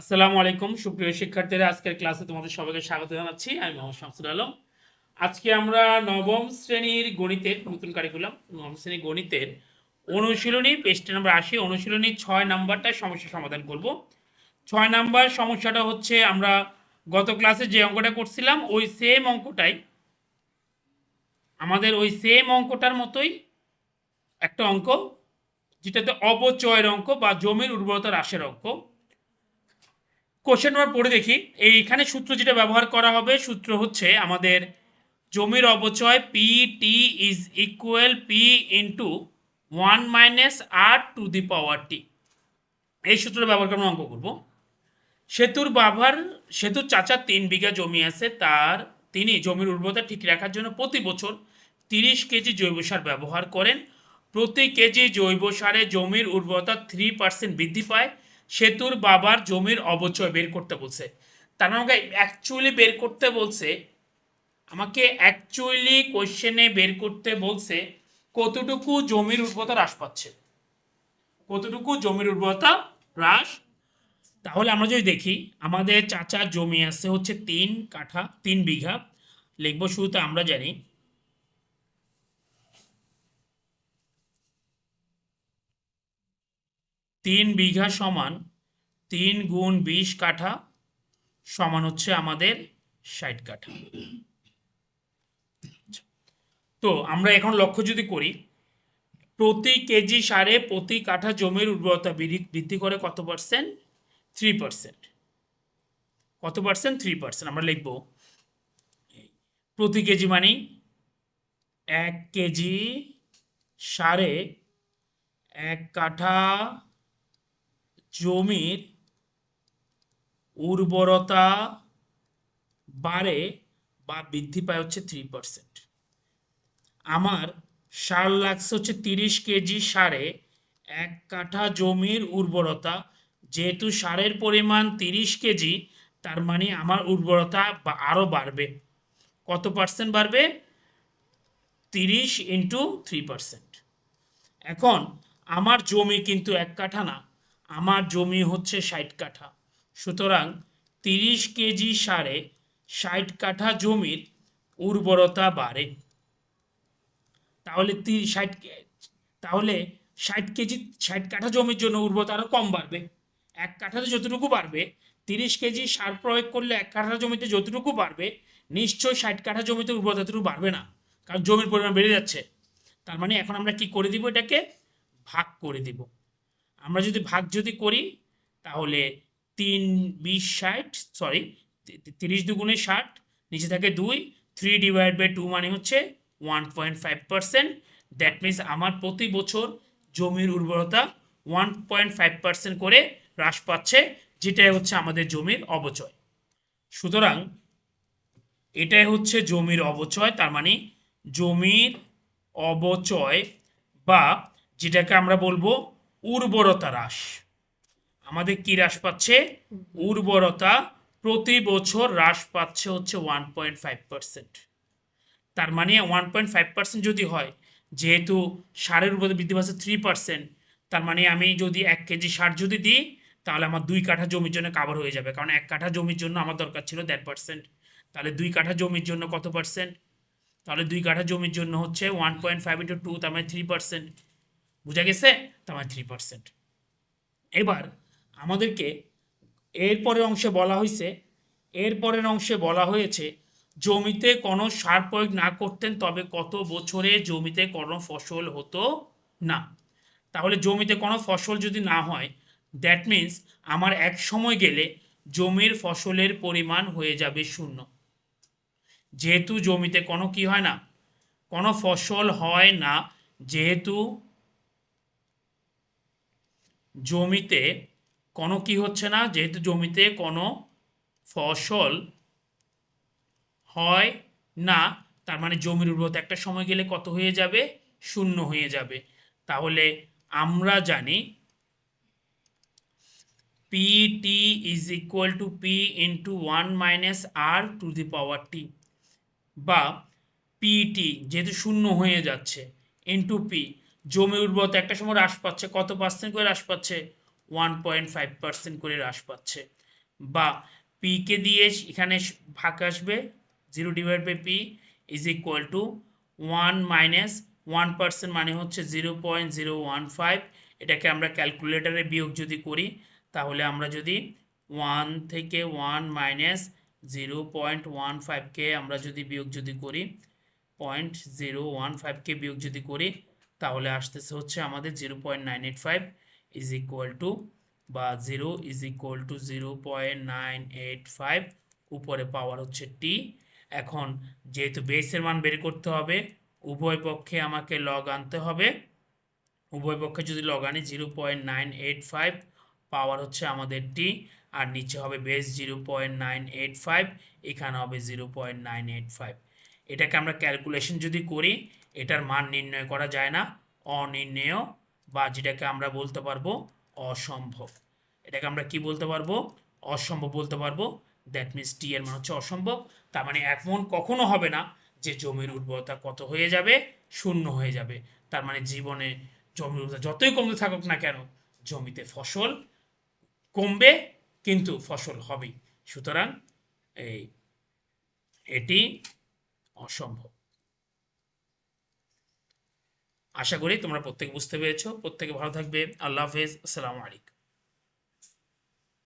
আসসালামু আলাইকুম, সুপ্রিয় শিক্ষার্থীরা। আজকের ক্লাসে তোমাদের সবাইকে স্বাগত জানাচ্ছি। আমি মোহাম্মদ শামসুল আলম। আজকে আমরা নবম শ্রেণির গণিতের নতুন কারিকুলাম নবম শ্রেণির গণিতের অনুশীলনী, পেজটা নাম্বার আশি, অনুশীলনী ছয় নাম্বারটা সমস্যা সমাধান করব। ছয় নাম্বার সমস্যাটা হচ্ছে, আমরা গত ক্লাসে যে অঙ্কটা করছিলাম, ওই সেম অঙ্কটাই, আমাদের ওই সেম অঙ্কটার মতোই একটা অঙ্ক, যেটাতে অপচয়ের অঙ্ক বা জমির উর্বরতা হ্রাসের অঙ্ক। কোশ্চেন নাম্বার পড়ে দেখি। এইখানে সূত্র যেটা ব্যবহার করা হবে, সূত্র হচ্ছে আমাদের জমির অপচয় P T is equal P into one minus R to the power T এই সূত্রটা ব্যবহার করে অঙ্ক করব। সেতুর বাবার সেতুর চাচার তিন বিঘা জমি আছে, তার তিনি জমির উর্বরতা ঠিক রাখার জন্য প্রতি বছর তিরিশ কেজি জৈব সার ব্যবহার করেন। প্রতি কেজি জৈব সারে জমির উর্বরতা থ্রি পার্সেন্ট বৃদ্ধি পায়। সেতুর বাবার জমির অবচয় বের করতে বলছে। তার আমাকে অ্যাকচুয়ালি বের করতে বলছে, আমাকে অ্যাকচুয়ালি কোয়েশ্চেনে বের করতে বলছে, কতটুকু জমির উর্বরতা হ্রাস পাচ্ছে? কতটুকু জমির উর্বরতা হ্রাস? তাহলে আমরা যদি দেখি, আমাদের চাচার জমি আছে হচ্ছে তিন কাঠা, তিন বিঘা। লিখব শুরুতে আমরা জানি। তিন বিঘা সমান তিন গুণ বিশ কাঠা সমান হচ্ছে আমাদের ষাট কাঠা। তো আমরা এখন লক্ষ্য যদি করি, প্রতি কেজি সারে প্রতি কাঠা জমির উর্বরতা বৃদ্ধি- করে কত পার্সেন্ট থ্রি পার্সেন্ট কত পার্সেন্ট থ্রি পার্সেন্ট আমরা লিখব, প্রতি কেজি মানে এক কেজি সারে এক কাঠা জমির উর্বরতা বাড়ে বা বৃদ্ধি পায় হচ্ছে থ্রি পার্সেন্ট আমার সার লাগছে হচ্ছে তিরিশ কেজি সারে এক কাঠা জমির উর্বরতা, যেহেতু সারের পরিমাণ তিরিশ কেজি, তার মানে আমার উর্বরতা বা- আরও বাড়বে। কত পার্সেন্ট বাড়বে? তিরিশ ইন্টু থ্রি পার্সেন্ট এখন আমার জমি কিন্তু এক কাঠা না আমার জমি হচ্ছে ষাট কাঠা। সুতরাং তিরিশ কেজি সারে ষাট কাঠা জমির উর্বরতা বাড়ে। তাহলে ষাট তাহলে ষাট কেজি, ষাট কাঠা জমির জন্য উর্বরতা আরও কম বাড়বে। এক কাঠাতে যতটুকু বাড়বে, তিরিশ কেজি সার প্রয়োগ করলে এক কাঠা জমিতে যতটুকু বাড়বে, নিশ্চয়ই ষাট কাঠা জমিতে উর্বরতা ততটুকু বাড়বে না, কারণ জমির পরিমাণ বেড়ে যাচ্ছে। তার মানে এখন আমরা কি করে দিব এটাকে? ভাগ করে দিব। আমরা যদি ভাগ যদি করি, তাহলে তিন বিশ ষাট সরি তিরিশ দুগুণে ষাট, নিচে থাকে দুই থ্রি ডিভাইড বাই টু মানে হচ্ছে one point five percent that means আমার প্রতি বছর জমির উর্বরতা ওয়ান পয়েন্ট ফাইভ পার্সেন্ট করে হ্রাস পাচ্ছে, যেটাই হচ্ছে আমাদের জমির অবচয় সুতরাং এটাই হচ্ছে জমির অবচয় তার মানে জমির অবচয় বা যেটাকে আমরা বলব উর্বরতা হ্রাস। আমাদের কি হ্রাস পাচ্ছে? উর্বরতা প্রতি বছর হ্রাস পাচ্ছে হচ্ছে ওয়ান পয়েন্ট ফাইভ পার্সেন্ট তার মানে ওয়ান পয়েন্ট ফাইভ পার্সেন্ট যদি হয়, যেহেতু সারের উর্বরতা বৃদ্ধি পাচ্ছে থ্রি পার্সেন্ট তার মানে আমি যদি এক কেজি সার যদি দিই, তাহলে আমার দুই কাঠা জমির জন্য কাভার হয়ে যাবে। কারণ এক কাঠা জমির জন্য আমার দরকার ছিল দেড় পার্সেন্ট তাহলে দুই কাঠা জমির জন্য কত পার্সেন্ট তাহলে দুই কাঠা জমির জন্য হচ্ছে one point five into two তার মানে থ্রি পার্সেন্ট বুঝা গেছে? তার মানে থ্রি পার্সেন্ট এবার আমাদেরকে এর পরের অংশে বলা হয়েছে, এর পরের অংশে বলা হয়েছে, জমিতে কোনো সার প্রয়োগ না করতেন তবে কত বছরে জমিতে কোনো ফসল হতো না। তাহলে জমিতে কোনো ফসল যদি না হয় দ্যাট মিন্স আমার এক সময় গেলে জমির ফসলের পরিমাণ হয়ে যাবে শূন্য। যেহেতু জমিতে কোনো কি হয় না, কোনো ফসল হয় না, যেহেতু জমিতে কোনো কি হচ্ছে না, যেহেতু জমিতে কোনো ফসল হয় না, তার মানে জমির উর্বরতা একটা সময় গেলে কত হয়ে যাবে? শূন্য হয়ে যাবে। তাহলে আমরা জানি P T is equal to P into one minus R to the power T বা পিটি যেহেতু শূন্য হয়ে যাচ্ছে ইন্টু পি জমি উর্বরতা একটা সময় হ্রাস পাচ্ছে। কত পার্সেন্ট করে হ্রাস পাচ্ছে? ওয়ান পয়েন্ট ফাইভ পার্সেন্ট করে হ্রাস পাচ্ছে। বা পিকে দিয়ে এখানে ভাগ আসবে zero divide by P is equal to one minus one percent মানে হচ্ছে zero point zero one five এটাকে আমরা ক্যালকুলেটারে বিয়োগ যদি করি, তাহলে আমরা যদি ওয়ান থেকে one minus zero point one ফাইভকে আমরা যদি বিয়োগ যদি করি পয়েন্ট জিরো ওয়ান ফাইভকে বিয়োগ যদি করি তাহলে আসতেছে হচ্ছে আমাদের zero point nine eight five is equal to বা zero is equal to zero point nine eight five উপরে পাওয়ার হচ্ছে টি এখন যেহেতু বেসের মান বের করতে হবে, উভয় পক্ষে আমাকে লগ আনতে হবে। উভয় পক্ষে যদি লগ আনি zero point nine eight five power হচ্ছে আমাদের টি আর নিচে হবে base zero point nine eight five এখানে হবে zero point nine eight five এটাকে আমরা ক্যালকুলেশন যদি করি এটার মান নির্ণয় করা যায় না। অনির্ণেয় বা যেটাকে আমরা বলতে পারব অসম্ভব। এটাকে আমরা কি বলতে পারব? অসম্ভব বলতে পারব। দ্যাট মিনস টি এর মান হচ্ছে অসম্ভব। তার মানে এক মন কখনো হবে না যে জমির উর্বরতা কত হয়ে যাবে? শূন্য হয়ে যাবে। তার মানে জীবনে জমির উর্বরতা যতই কমতে থাকুক না কেন, জমিতে ফসল কমবে, কিন্তু ফসল হবেই। সুতরাং এই, এটি অসম্ভব। আশা করি তোমরা প্রত্যেকে বুঝতে পেরেছ। প্রত্যেকে ভালো থাকবে। আল্লাহ হাফেজ। আসসালামু আলাইকুম।